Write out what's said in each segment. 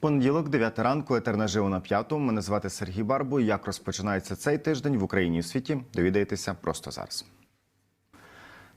Понеділок, 9 ранку, етер наживо на п'ятому. Мене звати Сергій Барбу. Як розпочинається цей тиждень в Україні і світі? Довідаєтеся просто зараз.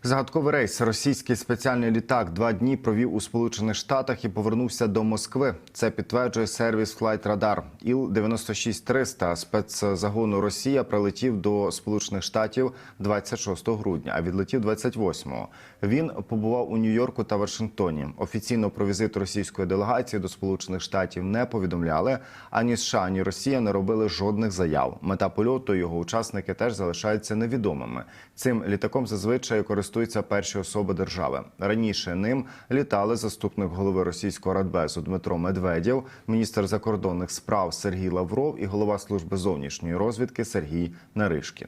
Загадковий рейс. Російський спеціальний літак два дні провів у Сполучених Штатах і повернувся до Москви. Це підтверджує сервіс Flight Radar. іл 96300 спецзагону Росія прилетів до Сполучених Штатів 26 грудня, а відлетів 28-го. Він побував у Нью-Йорку та Вашингтоні. Офіційно про візит російської делегації до Сполучених Штатів не повідомляли. Ані США, ані Росія не робили жодних заяв. Мета польоту його учасники теж залишаються невідомими. Цим літаком зазвичай користуються перші особи держави. Раніше ним літали заступник голови російського радбезу Дмитро Медведєв, міністр закордонних справ Сергій Лавров і голова служби зовнішньої розвідки Сергій Наришкін.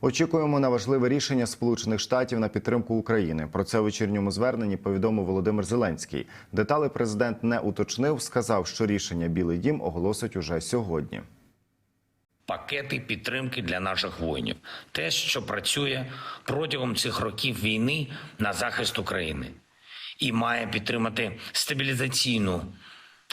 Очікуємо на важливе рішення Сполучених Штатів на підтримку України. Про це у вечірньому зверненні повідомив Володимир Зеленський. Деталі президент не уточнив. Сказав, що рішення Білий Дім оголосить уже сьогодні. Пакети підтримки для наших воїнів. Те, що працює протягом цих років війни на захист України, і має підтримати стабілізаційну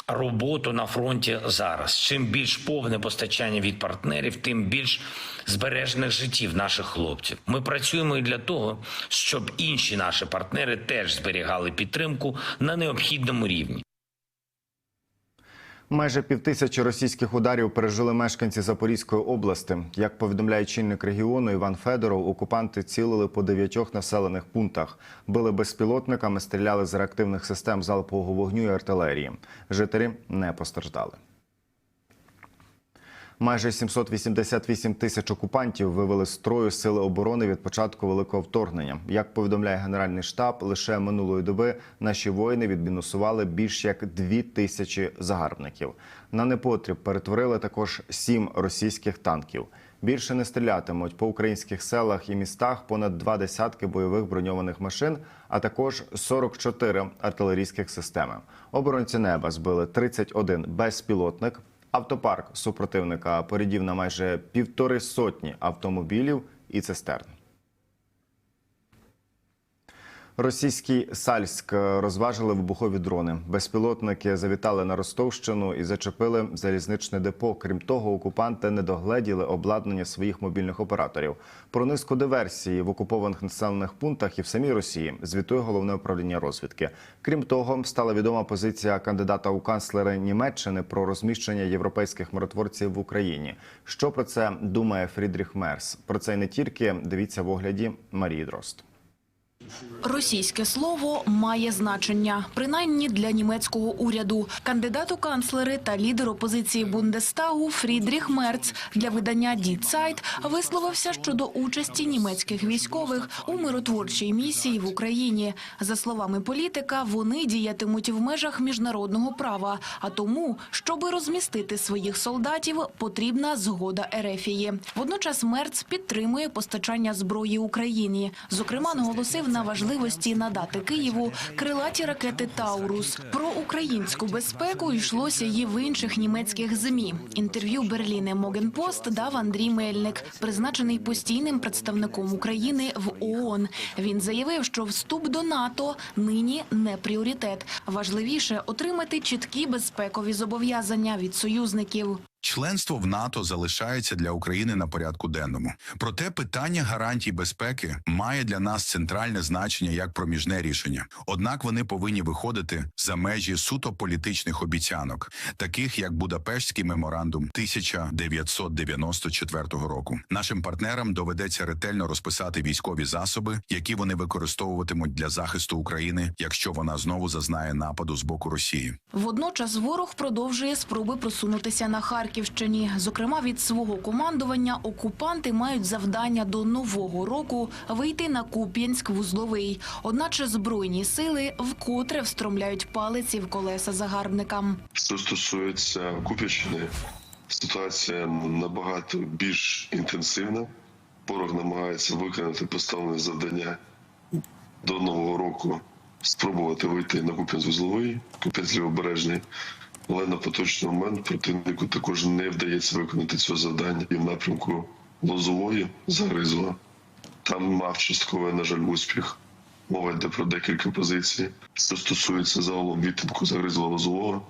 роботу на фронті зараз. Чим більш повне постачання від партнерів, тим більш збережених життів наших хлопців. Ми працюємо і для того, щоб інші наші партнери теж зберігали підтримку на необхідному рівні. Майже півтисячі російських ударів пережили мешканці Запорізької області. Як повідомляє чинник регіону Іван Федоров, окупанти цілили по дев'ятьох населених пунктах, били безпілотниками, стріляли з реактивних систем залпового вогню і артилерії. Жителі не постраждали. Майже 788 тисяч окупантів вивели з строю сили оборони від початку великого вторгнення. Як повідомляє Генеральний штаб, лише минулої доби наші воїни відмінусували більш як дві тисячі загарбників. На непотріб перетворили також сім російських танків. Більше не стрілятимуть по українських селах і містах понад два десятки бойових броньованих машин, а також 44 артилерійських системи. Оборонці неба збили 31 безпілотник. Автопарк супротивника порядів на майже півтори сотні автомобілів і цистерн. Російський Сальськ розважили вибухові дрони. Безпілотники завітали на Ростовщину і зачепили залізничне депо. Крім того, окупанти не догледіли обладнання своїх мобільних операторів. Про низку диверсії в окупованих населених пунктах і в самій Росії звітує головне управління розвідки. Крім того, стала відома позиція кандидата у канцлери Німеччини про розміщення європейських миротворців в Україні. Що про це думає Фрідріх Мерс? Про це й не тільки дивіться в огляді Марії Дрозд. Російське слово має значення, принаймні для німецького уряду. Кандидат у канцлери та лідер опозиції Бундестагу Фрідріх Мерц для видання Die Zeit висловився щодо участі німецьких військових у миротворчій місії в Україні. За словами політика, вони діятимуть в межах міжнародного права. А тому, щоби розмістити своїх солдатів, потрібна згода Ерефії. Водночас Мерц підтримує постачання зброї Україні. Зокрема, наголосив на важливості надати Києву крилаті ракети Таурус. Про українську безпеку йшлося і в інших німецьких змі. Інтерв'ю Берліне Могенпост дав Андрій Мельник, призначений постійним представником України в ООН. Він заявив, що вступ до НАТО нині не пріоритет. Важливіше отримати чіткі безпекові зобов'язання від союзників. Членство в НАТО залишається для України на порядку денному. Проте питання гарантій безпеки має для нас центральне значення як проміжне рішення. Однак вони повинні виходити за межі суто політичних обіцянок, таких як Будапештський меморандум 1994 року. Нашим партнерам доведеться ретельно розписати військові засоби, які вони використовуватимуть для захисту України, якщо вона знову зазнає нападу з боку Росії. Водночас ворог продовжує спроби просунутися на Харківщині. Зокрема, від свого командування окупанти мають завдання до нового року вийти на Куп'янськ-Вузловий. Одначе збройні сили вкотре встромляють палиці в колеса загарбникам. Що стосується Куп'янщини, ситуація набагато більш інтенсивна. Ворог намагається виконати поставлене завдання до нового року, спробувати вийти на Куп'янськ-Вузловий, Куп'янськ-Лівобережний. Але на поточний момент противнику також не вдається виконати цього завдання і в напрямку Лозової Загризла. Там мав частковий, на жаль, успіх. Мова йде про декілька позицій. Це стосується загалом відтинку загризла лозового.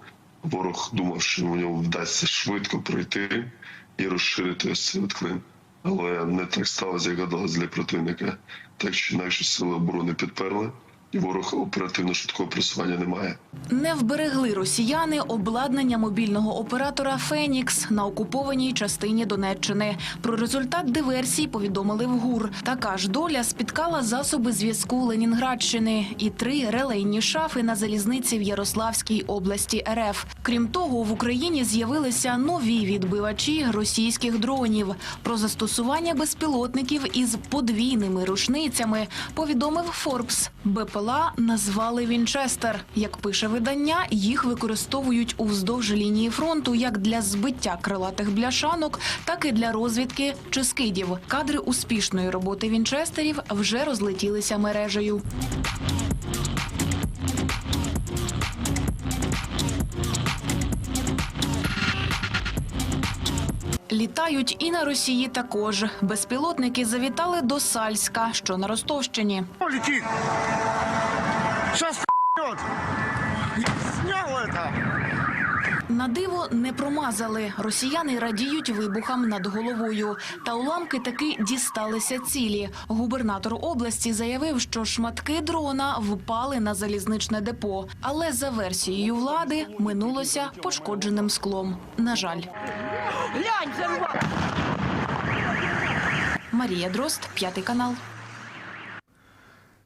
Ворог думав, що у нього вдасться швидко пройти і розширити ось цей от клин. Але не так сталося, як гадалось для противника. Так що наші сили оборони підперли, ворог оперативно швидкого просування не має. Не вберегли росіяни обладнання мобільного оператора «Фенікс» на окупованій частині Донеччини. Про результат диверсій повідомили в ГУР. Така ж доля спіткала засоби зв'язку Ленінградщини і три релейні шафи на залізниці в Ярославській області РФ. Крім того, в Україні з'явилися нові відбивачі російських дронів. Про застосування безпілотників із подвійними рушницями повідомив Форбс. БПЛА назвали Вінчестер. Як пише видання, їх використовують уздовж лінії фронту як для збиття крилатих бляшанок, так і для розвідки чи скидів. Кадри успішної роботи Вінчестерів вже розлетілися мережею. Літають і на Росії також. Безпілотники завітали до Сальська, що на Ростовщині. летит. На диво не промазали. Росіяни радіють вибухам над головою. Та уламки таки дісталися цілі. Губернатор області заявив, що шматки дрона впали на залізничне депо. Але за версією влади минулося пошкодженим склом. На жаль. Марія Дрозд, п'ятий канал.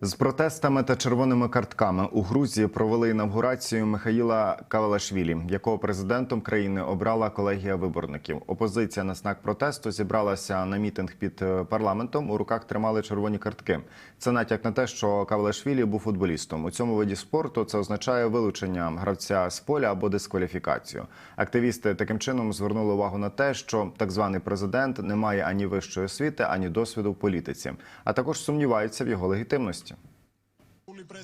З протестами та червоними картками у Грузії провели інавгурацію Михаїла Кавалашвілі, якого президентом країни обрала колегія виборників. Опозиція на знак протесту зібралася на мітинг під е, парламентом. У руках тримали червоні картки. Це натяк на те, що Кавалашвілі був футболістом. У цьому виді спорту це означає вилучення гравця з поля або дискваліфікацію. Активісти таким чином звернули увагу на те, що так званий президент не має ані вищої освіти, ані досвіду в політиці, а також сумніваються в його легітимності.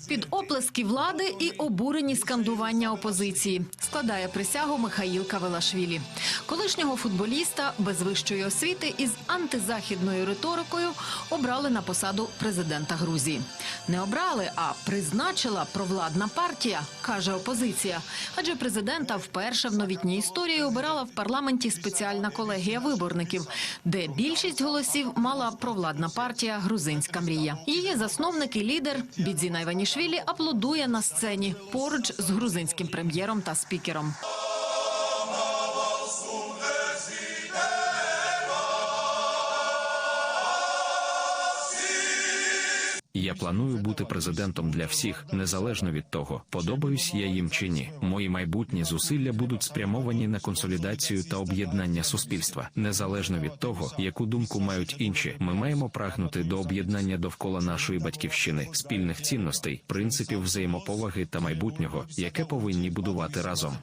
Під оплески влади і обурені скандування опозиції складає присягу Михаїл Кавелашвілі, колишнього футболіста без вищої освіти із антизахідною риторикою обрали на посаду президента Грузії. Не обрали, а призначила провладна партія, каже опозиція. Адже президента вперше в новітній історії обирала в парламенті спеціальна колегія виборників, де більшість голосів мала провладна партія Грузинська мрія. Її засновник і лідер Бідзіна Іванішвілі аплодує на сцені поруч з грузинським прем'єром та спікером. Я планую бути президентом для всіх, незалежно від того, подобаюсь я їм чи ні. Мої майбутні зусилля будуть спрямовані на консолідацію та об'єднання суспільства, незалежно від того, яку думку мають інші. Ми маємо прагнути до об'єднання довкола нашої батьківщини, спільних цінностей, принципів взаємоповаги та майбутнього, яке повинні будувати разом.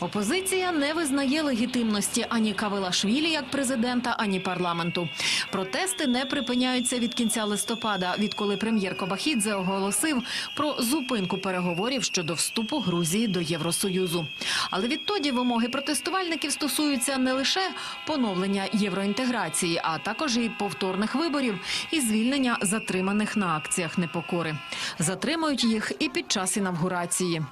Опозиція не визнає легітимності ані Кавелашвілі як президента, ані парламенту. Протести не припиняються від кінця листопада, відколи прем'єр Кобахідзе оголосив про зупинку переговорів щодо вступу Грузії до Євросоюзу. Але відтоді вимоги протестувальників стосуються не лише поновлення євроінтеграції, а також і повторних виборів і звільнення затриманих на акціях непокори. Затримують їх і під час інавгурації.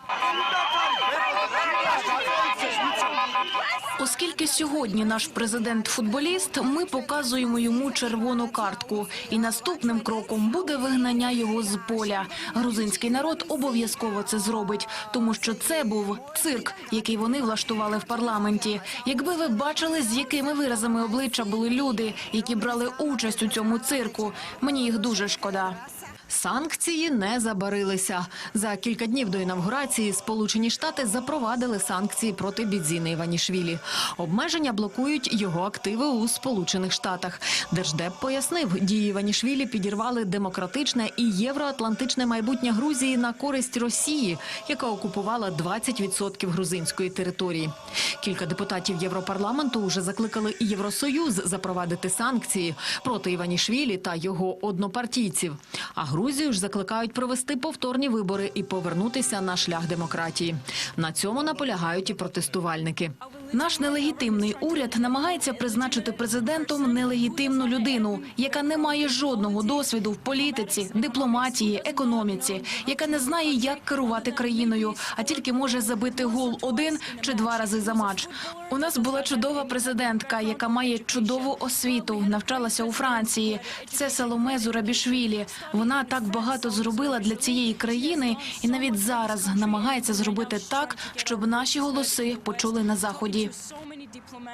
Оскільки сьогодні наш президент футболіст, ми показуємо йому червону картку, і наступним кроком буде вигнання його з поля. Грузинський народ обов'язково це зробить, тому що це був цирк, який вони влаштували в парламенті. Якби ви бачили, з якими виразами обличчя були люди, які брали участь у цьому цирку, мені їх дуже шкода. Санкції не забарилися. За кілька днів до інавгурації Сполучені Штати запровадили санкції проти Бідзіни Іванішвілі. Обмеження блокують його активи у Сполучених Штатах. Держдеп пояснив, дії Іванішвілі підірвали демократичне і євроатлантичне майбутнє Грузії на користь Росії, яка окупувала 20% грузинської території. Кілька депутатів Європарламенту вже закликали і Євросоюз запровадити санкції проти Іванішвілі та його однопартійців. А Грузію ж закликають провести повторні вибори і повернутися на шлях демократії. На цьому наполягають і протестувальники. Наш нелегітимний уряд намагається призначити президентом нелегітимну людину, яка не має жодного досвіду в політиці, дипломатії, економіці, яка не знає, як керувати країною, а тільки може забити гол один чи два рази за матч. У нас була чудова президентка, яка має чудову освіту, навчалася у Франції. Це Саломе Зурабішвілі. Вона так багато зробила для цієї країни, і навіть зараз намагається зробити так, щоб наші голоси почули на заході. you. So many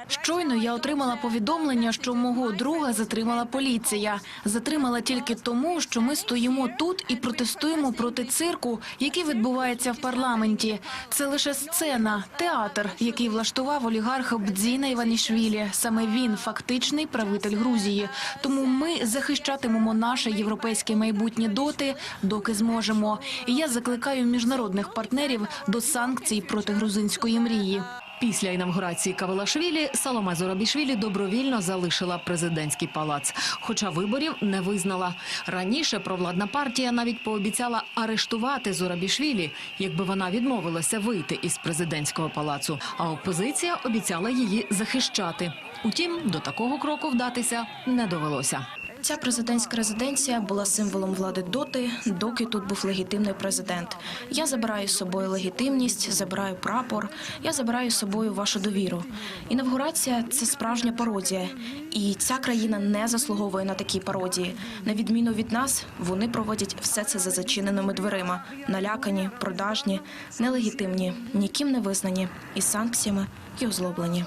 Щойно я отримала повідомлення, що мого друга затримала поліція. Затримала тільки тому, що ми стоїмо тут і протестуємо проти цирку, який відбувається в парламенті. Це лише сцена, театр, який влаштував олігарх Бдзіна Іванішвілі. Саме він фактичний правитель Грузії. Тому ми захищатимемо наше європейське майбутнє доти, доки зможемо. І я закликаю міжнародних партнерів до санкцій проти грузинської мрії. Після інавгурації Кавелашвілі Саломе Зурабішвілі добровільно залишила президентський палац, хоча виборів не визнала. Раніше провладна партія навіть пообіцяла арештувати Зурабішвілі, якби вона відмовилася вийти із президентського палацу. А опозиція обіцяла її захищати. Утім, до такого кроку вдатися не довелося. Ця президентська резиденція була символом влади доти, доки тут був легітимний президент. Я забираю з собою легітимність, забираю прапор, я забираю з собою вашу довіру. Інавгурація це справжня пародія, і ця країна не заслуговує на такі пародії. На відміну від нас, вони проводять все це за зачиненими дверима, налякані, продажні, нелегітимні, ніким не визнані, із санкціями і озлоблені.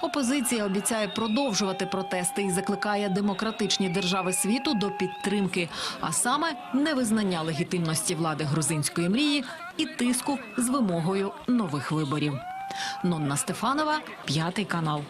Опозиція обіцяє продовжувати протести і закликає демократичні держави світу до підтримки, а саме невизнання легітимності влади грузинської мрії і тиску з вимогою нових виборів. Нонна Стефанова, п'ятий канал.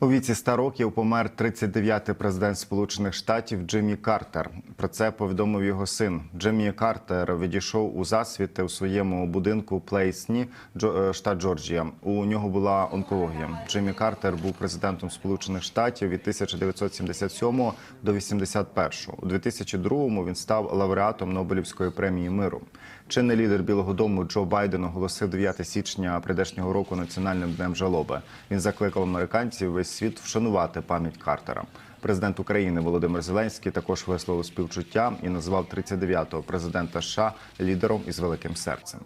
У віці 100 років помер 39-й президент Сполучених Штатів Джиммі Картер. Про це повідомив його син. Джиммі Картер відійшов у засвіти у своєму будинку Плейсні, е, штат Джорджія. У нього була онкологія. Джиммі Картер був президентом Сполучених Штатів від 1977 до 81. У 2002 він став лауреатом Нобелівської премії миру. Чинний лідер Білого Дому Джо Байден оголосив 9 січня прийдешнього року національним днем жалоби. Він закликав американців весь світ вшанувати пам'ять Картера. Президент України Володимир Зеленський також висловив співчуття і назвав 39-го президента США лідером із великим серцем.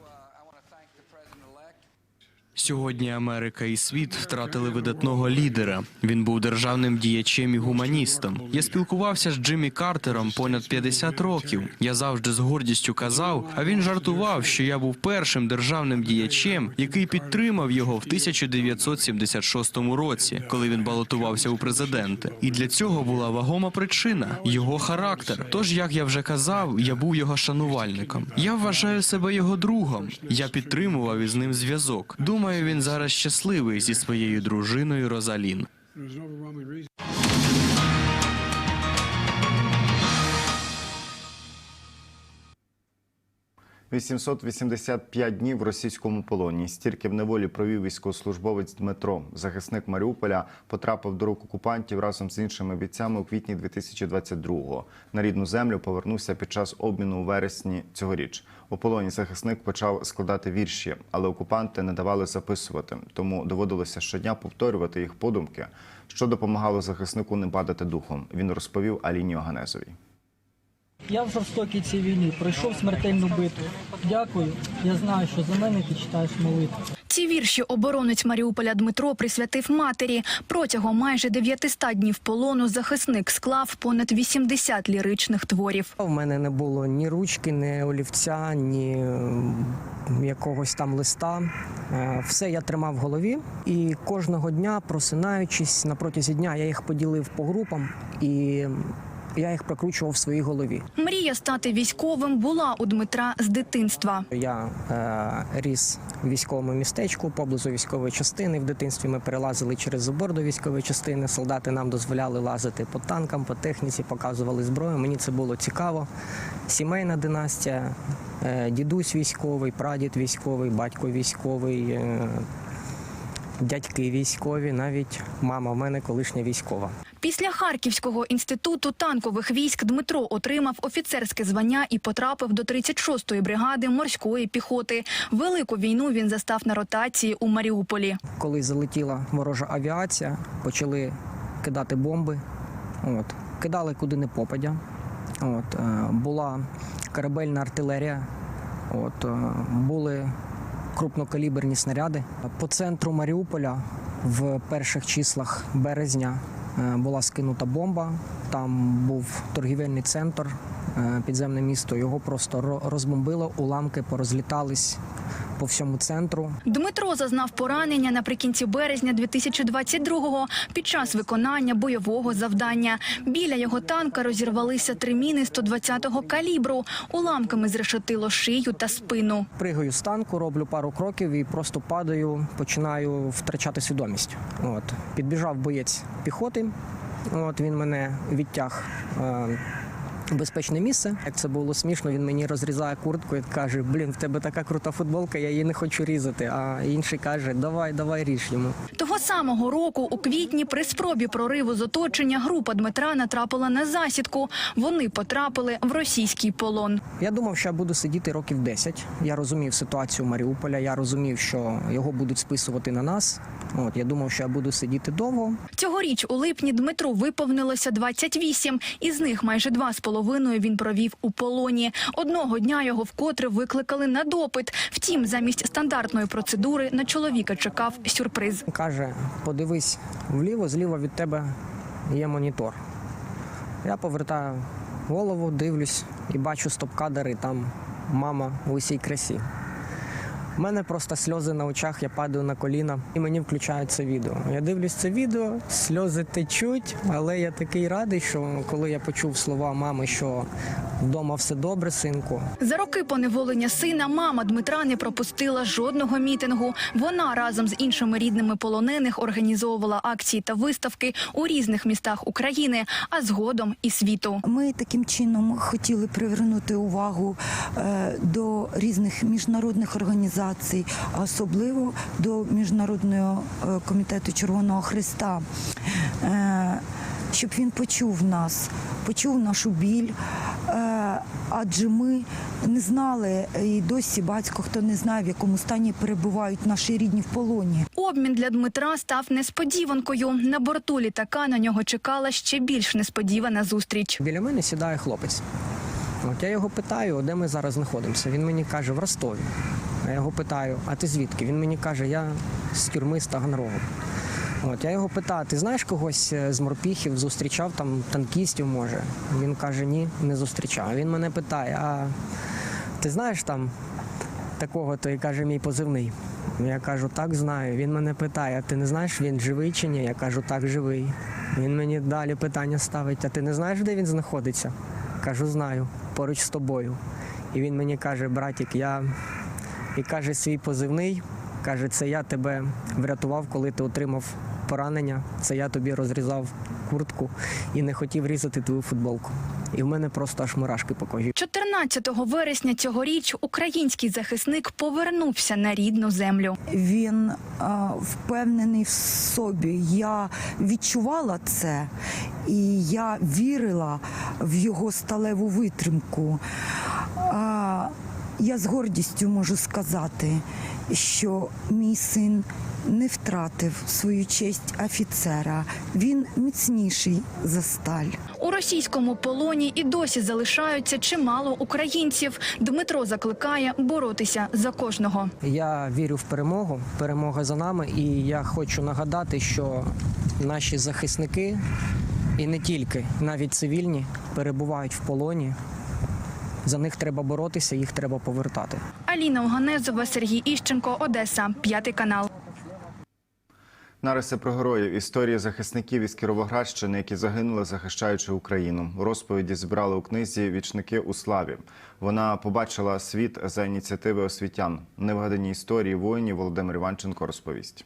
Сьогодні Америка і світ втратили видатного лідера. Він був державним діячем і гуманістом. Я спілкувався з Джиммі Картером понад 50 років. Я завжди з гордістю казав, а він жартував, що я був першим державним діячем, який підтримав його в 1976 році, коли він балотувався у президенти. І для цього була вагома причина його характер. Тож, як я вже казав, я був його шанувальником. Я вважаю себе його другом. Я підтримував із ним зв'язок. Думаю, він зараз щасливий зі своєю дружиною Розалін. 885 днів в російському полоні. Стільки в неволі провів військовослужбовець Дмитро. Захисник Маріуполя потрапив до рук окупантів разом з іншими бійцями у квітні 2022-го. На рідну землю повернувся під час обміну у вересні цьогоріч. У полоні захисник почав складати вірші, але окупанти не давали записувати, тому доводилося щодня повторювати їх подумки, що допомагало захиснику не падати духом. Він розповів Аліні Оганезовій. Я в жорстокій цій війні пройшов смертельну битву. Дякую. Я знаю, що за мене ти читаєш молитву. Ці вірші оборонець Маріуполя Дмитро присвятив матері. Протягом майже 900 днів полону захисник склав понад 80 ліричних творів. У мене не було ні ручки, ні олівця, ні якогось там листа. Е, Все я тримав в голові, і кожного дня, просинаючись на протязі дня, я їх поділив по групам і я їх прокручував в своїй голові. Мрія стати військовим була у Дмитра з дитинства. Я е, ріс в військовому містечку поблизу військової частини. В дитинстві ми перелазили через забор до військової частини. Солдати нам дозволяли лазити по танкам, по техніці, показували зброю. Мені це було цікаво. Сімейна династія, е, дідусь військовий, прадід військовий, батько військовий. Е, Дядьки військові, навіть мама в мене колишня військова. Після Харківського інституту танкових військ Дмитро отримав офіцерське звання і потрапив до 36-ї бригади морської піхоти. Велику війну він застав на ротації у Маріуполі. Коли залетіла ворожа авіація, почали кидати бомби. От. Кидали куди не попадя. От. е, Була корабельна артилерія, от. е, були крупнокаліберні снаряди. По центру Маріуполя в перших числах березня е, була скинута бомба. Там був торгівельний центр, підземне місто. Його просто ро- розбомбило, уламки порозлітались по всьому центру. Дмитро зазнав поранення наприкінці березня 2022-го під час виконання бойового завдання. Біля його танка розірвалися три міни 120-го калібру. Уламками зрешетило шию та спину. Пригаю з танку, роблю пару кроків і просто падаю, починаю втрачати свідомість. От. Підбіжав боєць піхоти, от, він мене відтяг. Е, Безпечне місце, як це було смішно, він мені розрізає куртку і каже: Блін, в тебе така крута футболка, я її не хочу різати. А інший каже: Давай, давай ріж йому. Того самого року, у квітні, при спробі прориву з оточення, група Дмитра натрапила на засідку. Вони потрапили в російський полон. Я думав, що я буду сидіти років 10. Я розумів ситуацію Маріуполя. Я розумів, що його будуть списувати на нас. От я думав, що я буду сидіти довго. Цьогоріч у липні Дмитру виповнилося 28, із них майже два з половиною він провів у полоні. Одного дня його вкотре викликали на допит. Втім, замість стандартної процедури на чоловіка чекав сюрприз. Каже, подивись вліво, зліва від тебе є монітор. Я повертаю голову, дивлюсь і бачу стоп-кадри, там мама в усій красі. У мене просто сльози на очах, я падаю на коліна і мені включають це відео. Я дивлюсь це відео, сльози течуть, але я такий радий, що коли я почув слова мами, що вдома все добре, синку, За роки поневолення сина мама Дмитра не пропустила жодного мітингу. Вона разом з іншими рідними полонених організовувала акції та виставки у різних містах України, а згодом і світу. Ми таким чином хотіли привернути увагу е, до різних міжнародних організацій, особливо до Міжнародного е, комітету Червоного Христа, е, щоб він почув нас, почув нашу біль. Е, Адже ми не знали і досі батько, хто не знає, в якому стані перебувають наші рідні в полоні. Обмін для Дмитра став несподіванкою. На борту літака на нього чекала ще більш несподівана зустріч. Біля мене сідає хлопець. От я його питаю, де ми зараз знаходимося. Він мені каже, в Ростові. Я його питаю, а ти звідки? Він мені каже, я з тюрми з Таганрогу. От я його питаю, ти знаєш когось е, з морпіхів, зустрічав там танкістів, може? Він каже, ні, не зустрічав. Він мене питає, а ти знаєш там такого, то і каже, мій позивний. Я кажу, так знаю. Він мене питає, а ти не знаєш, він живий чи ні? Я кажу, так, живий. Він мені далі питання ставить, а ти не знаєш, де він знаходиться? Кажу, знаю, поруч з тобою. І він мені каже, братік, я і каже, свій позивний. Каже, це я тебе врятував, коли ти отримав поранення. Це я тобі розрізав куртку і не хотів різати твою футболку. І в мене просто аж мурашки по кожі. 14 вересня цьогоріч український захисник повернувся на рідну землю. Він а, впевнений в собі. Я відчувала це, і я вірила в його сталеву витримку. А, я з гордістю можу сказати, що мій син не втратив свою честь офіцера. Він міцніший за сталь. У російському полоні і досі залишаються чимало українців. Дмитро закликає боротися за кожного. Я вірю в перемогу. Перемога за нами. І я хочу нагадати, що наші захисники, і не тільки, навіть цивільні, перебувають в полоні. За них треба боротися, їх треба повертати. Аліна Оганезова, Сергій Іщенко, Одеса, п'ятий канал. Нариси про героїв історії захисників із Кіровоградщини, які загинули, захищаючи Україну. Розповіді зібрали у книзі Вічники у славі. Вона побачила світ за ініціативи освітян. Невигадані історії воїнів Володимир Іванченко розповість.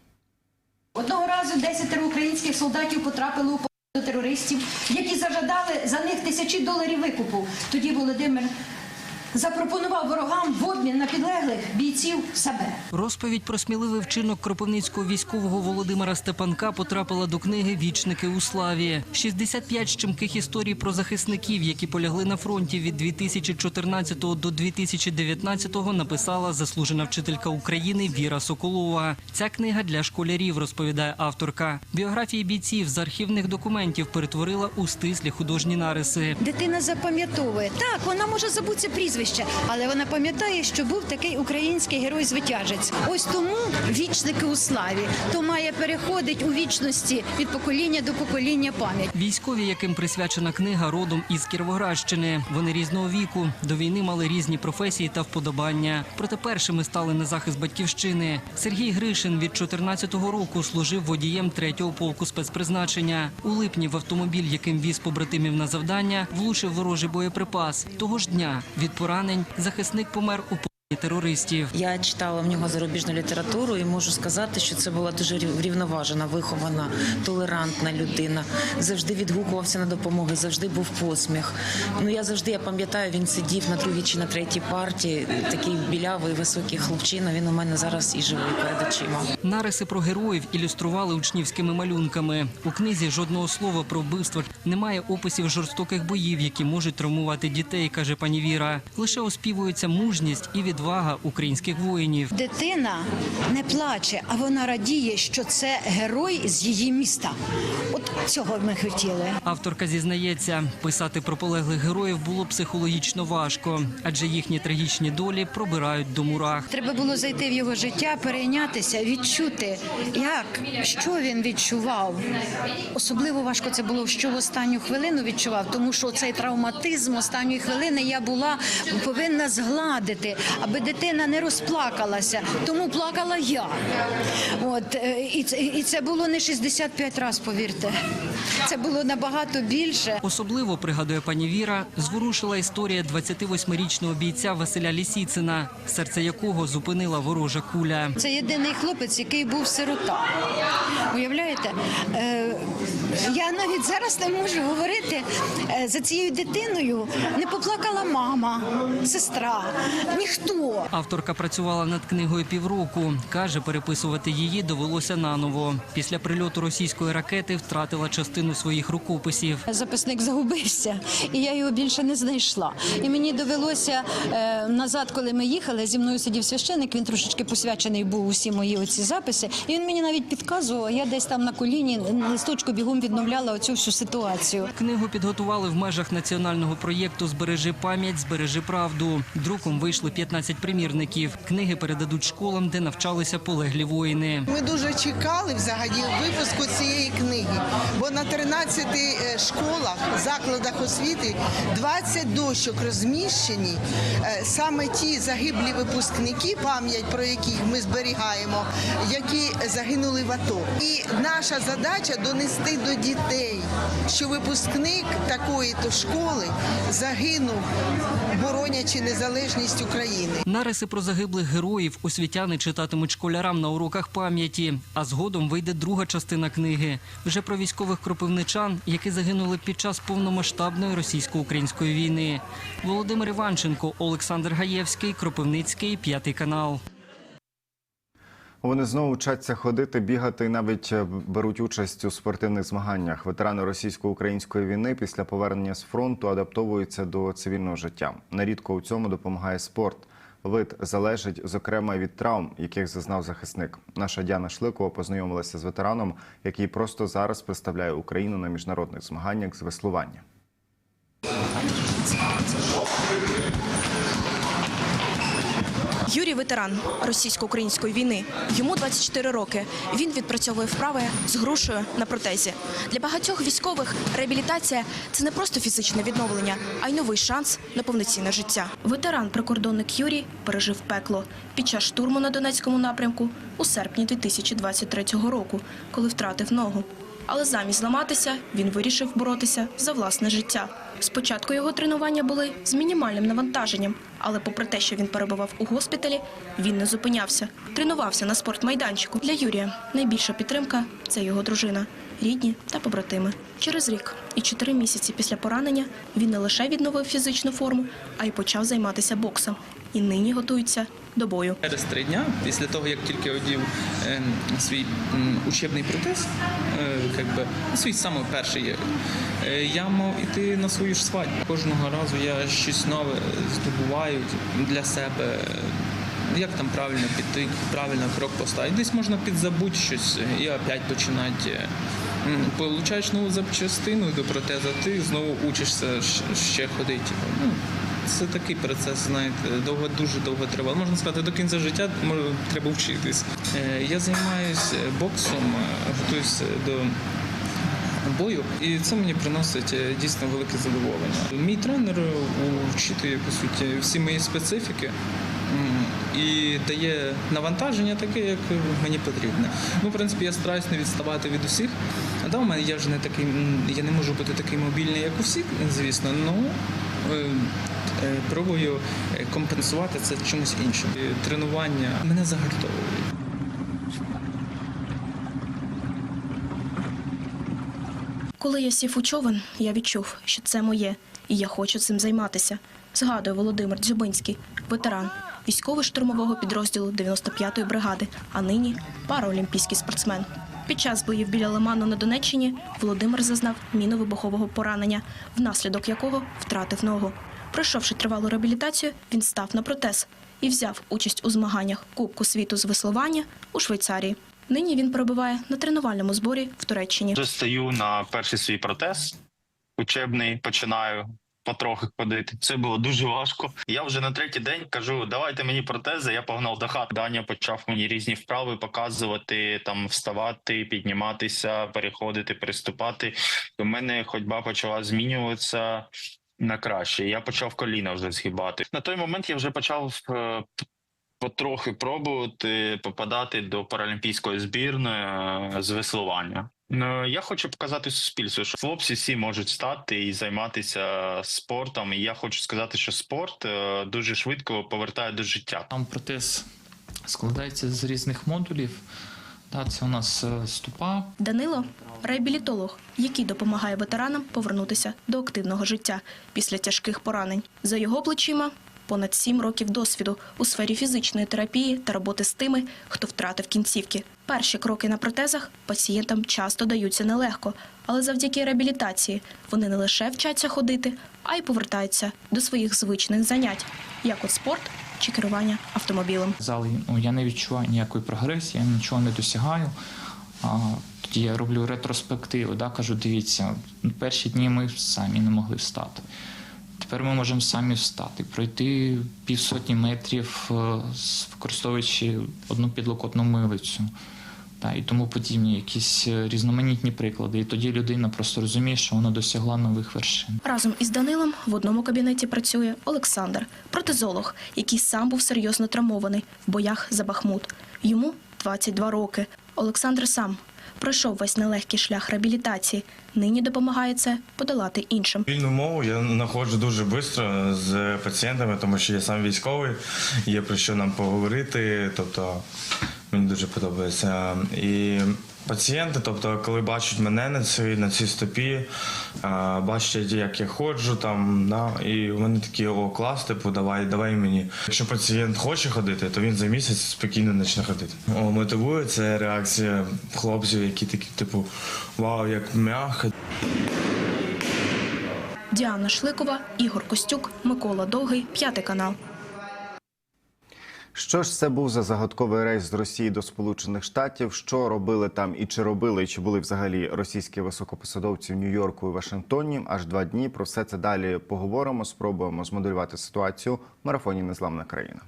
Одного разу десятеро українських солдатів потрапили у до терористів, які зажадали за них тисячі доларів викупу. Тоді Володимир запропонував ворогам в обмін на підлеглих бійців себе. Розповідь про сміливий вчинок кропивницького військового Володимира Степанка потрапила до книги Вічники у славі. 65 щемких історій про захисників, які полягли на фронті від 2014 до 2019 написала заслужена вчителька України Віра Соколова. Ця книга для школярів, розповідає авторка. Біографії бійців з архівних документів перетворила у стислі художні нариси. Дитина запам'ятовує. Так, вона може забути це прізвище, але вона пам'ятає, що був такий український герой-звитяжець. Ось тому вічники у славі. То має переходить у вічності від покоління до покоління пам'ять. Військові, яким присвячена книга, родом із Кіровоградщини. Вони різного віку. До війни мали різні професії та вподобання. Проте першими стали на захист батьківщини. Сергій Гришин від 14-го року служив водієм 3-го полку спецпризначення. У липні в автомобіль, яким віз побратимів на завдання, влучив ворожий боєприпас. Того ж дня від поранень. Захисник помер у терористів. Я читала в нього зарубіжну літературу і можу сказати, що це була дуже рів- врівноважена, вихована, толерантна людина. Завжди відгукувався на допомогу, завжди був посміх. Ну я завжди я пам'ятаю, він сидів на другій чи на третій парті. Такий білявий, високий хлопчина. Він у мене зараз і живий перед очима. Нариси про героїв ілюстрували учнівськими малюнками. У книзі жодного слова про вбивство немає описів жорстоких боїв, які можуть травмувати дітей, каже пані Віра. Лише оспівується мужність і відвага українських воїнів. Дитина не плаче, а вона радіє, що це герой з її міста. От цього ми хотіли. Авторка зізнається, писати про полеглих героїв було психологічно важко, адже їхні трагічні долі пробирають до мурах. Треба було зайти в його життя, перейнятися, відчути, як що він відчував. Особливо важко це було, що в останню хвилину відчував, тому що цей травматизм останньої хвилини я була повинна згладити, аби дитина не розплакалася. Тому плакала я. От е, і це, і це було не 65 разів, повірте. Це було набагато більше. Особливо пригадує пані Віра, зворушила історія 28-річного бійця Василя Лісіцина, серце якого зупинила ворожа куля. Це єдиний хлопець, який був сирота. Уявляєте? Е, я навіть зараз не можу говорити е, за цією дитиною. Не поплакала мама, сестра, ніхто. Авторка працювала над книгою півроку. Каже, переписувати її довелося наново. Після прильоту російської ракети втратила частину своїх рукописів. Записник загубився, і я його більше не знайшла. І мені довелося е, назад, коли ми їхали, зі мною сидів священик, він трошечки посвячений був усі мої оці записи. І він мені навіть підказував, я десь там на коліні на листочку бігом відновляла оцю всю ситуацію. Книгу підготували в межах національного проєкту Збережи пам'ять, збережи правду. Друком вийшли 15 примірників. Книги передадуть школам, де навчалися полеглі воїни. Ми дуже чекали взагалі випуску цієї книги, бо на 13 е, школах, закладах освіти 20 дощок розміщені. Е, Саме ті загиблі випускники, пам'ять про яких ми зберігаємо, які загинули в АТО. І наша задача донести до дітей, що випускник такої то школи загинув, боронячи незалежність України. Нариси про загиблих героїв освітяни читатимуть школярам на уроках пам'яті. А згодом вийде друга частина книги вже про військових кропивничан, які загинули під час повномасштабної російсько-української війни. Володимир Іванченко, Олександр Гаєвський, Кропивницький, п'ятий канал. Вони знову вчаться ходити, бігати і навіть е, беруть участь у спортивних змаганнях. Ветерани російсько-української війни після повернення з фронту адаптовуються до цивільного життя. Нерідко у цьому допомагає спорт. Вид залежить зокрема від травм, яких зазнав захисник. Наша Діана Шликова познайомилася з ветераном, який просто зараз представляє Україну на міжнародних змаганнях з веслування. Юрій ветеран російсько-української війни. Йому 24 роки. Він відпрацьовує вправи з грушею на протезі. Для багатьох військових реабілітація це не просто фізичне відновлення, а й новий шанс на повноцінне життя. Ветеран-прикордонник Юрій пережив пекло під час штурму на Донецькому напрямку у серпні 2023 року, коли втратив ногу. Але замість зламатися він вирішив боротися за власне життя. Спочатку його тренування були з мінімальним навантаженням, але попри те, що він перебував у госпіталі, він не зупинявся. Тренувався на спортмайданчику. Для Юрія найбільша підтримка це його дружина, рідні та побратими. Через рік і чотири місяці після поранення він не лише відновив фізичну форму, а й почав займатися боксом. і нині готуються до бою. Через три дня, після того, як тільки одів е, свій учебний протез, е, як би, ну, свій самий перший, е, я мав іти на свою ж свадьбу. Кожного разу я щось нове здобуваю для себе. Як там правильно піти, правильно крок поставити. Десь можна підзабути щось і опять починати. Получаєш нову запчастину до протеза, ти знову учишся ще ходити. Ну, це такий процес, знаєте, довго дуже довго тривало. Можна сказати, до кінця життя треба вчитись. Е, Я займаюся боксом, е, готуюся до бою, і це мені приносить е, дійсно велике задоволення. Мій тренер вчитує по суті всі мої специфіки. І дає навантаження таке, як мені потрібне. Ну, в принципі, я стараюсь не відставати від усіх. Да, у мене я ж не такий, я не можу бути такий мобільний, як у всіх, звісно. Ну е, е, пробую е, компенсувати це чимось іншим. Тренування мене загартовує. Коли я сів у човен, я відчув, що це моє, і я хочу цим займатися. Згадує Володимир Дзюбинський, ветеран військовий штурмового підрозділу 95-ї бригади, а нині параолімпійський спортсмен. Під час боїв біля Лиману на Донеччині Володимир зазнав міновибухового поранення, внаслідок якого втратив ногу. Пройшовши тривалу реабілітацію, він став на протез і взяв участь у змаганнях Кубку світу з веслування у Швейцарії. Нині він перебуває на тренувальному зборі в Туреччині. Вже стаю на перший свій протез учебний, починаю потрохи ходити. Це було дуже важко. Я вже на третій день кажу: давайте мені протези. Я погнав до хати. Даня почав мені різні вправи показувати, там вставати, підніматися, переходити, приступати. У мене ходьба почала змінюватися. На краще я почав коліна вже згибати. На той момент я вже почав е, потрохи пробувати попадати до паралімпійської збірної е, з веслування. Ну, я хочу показати суспільству, що хлопці всі можуть стати і займатися спортом. І я хочу сказати, що спорт е, дуже швидко повертає до життя. Там протез складається з різних модулів. Да, це у нас е, стопа, Данило реабілітолог, який допомагає ветеранам повернутися до активного життя після тяжких поранень. За його плечима понад сім років досвіду у сфері фізичної терапії та роботи з тими, хто втратив кінцівки. Перші кроки на протезах пацієнтам часто даються нелегко, але завдяки реабілітації вони не лише вчаться ходити, а й повертаються до своїх звичних занять, як от спорт чи керування автомобілем. зали ну, я не відчуваю ніякої прогресії, я нічого не досягаю. А, тоді я роблю ретроспективу, да, кажу, дивіться, перші дні ми самі не могли встати. Тепер ми можемо самі встати, пройти півсотні метрів, е, використовуючи одну підлокотну милицю. Та, і тому подібні якісь е, різноманітні приклади. І тоді людина просто розуміє, що вона досягла нових вершин. Разом із Данилом в одному кабінеті працює Олександр, протезолог, який сам був серйозно травмований в боях за Бахмут. Йому 22 роки. Олександр сам пройшов весь нелегкий шлях реабілітації. Нині допомагає це подолати іншим. Вільну мову я знаходжу дуже швидко з пацієнтами, тому що я сам військовий, є про що нам поговорити. Тобто мені дуже подобається. І пацієнти, тобто, коли бачать мене на цій, на цій стопі, бачать, як я ходжу там, да, і вони такі, о, клас, типу, давай, давай мені. Якщо пацієнт хоче ходити, то він за місяць спокійно почне ходити. О, мотивує це реакція хлопців, які такі, типу, вау, як м'яко, Діана Шликова, Ігор Костюк, Микола Довгий, п'ятий канал. Що ж це був за загадковий рейс з Росії до Сполучених Штатів? Що робили там і чи робили, і чи були взагалі російські високопосадовці в Нью-Йорку і Вашингтоні? Аж два дні. Про все це далі поговоримо. Спробуємо змоделювати ситуацію в марафоні Незламна країна.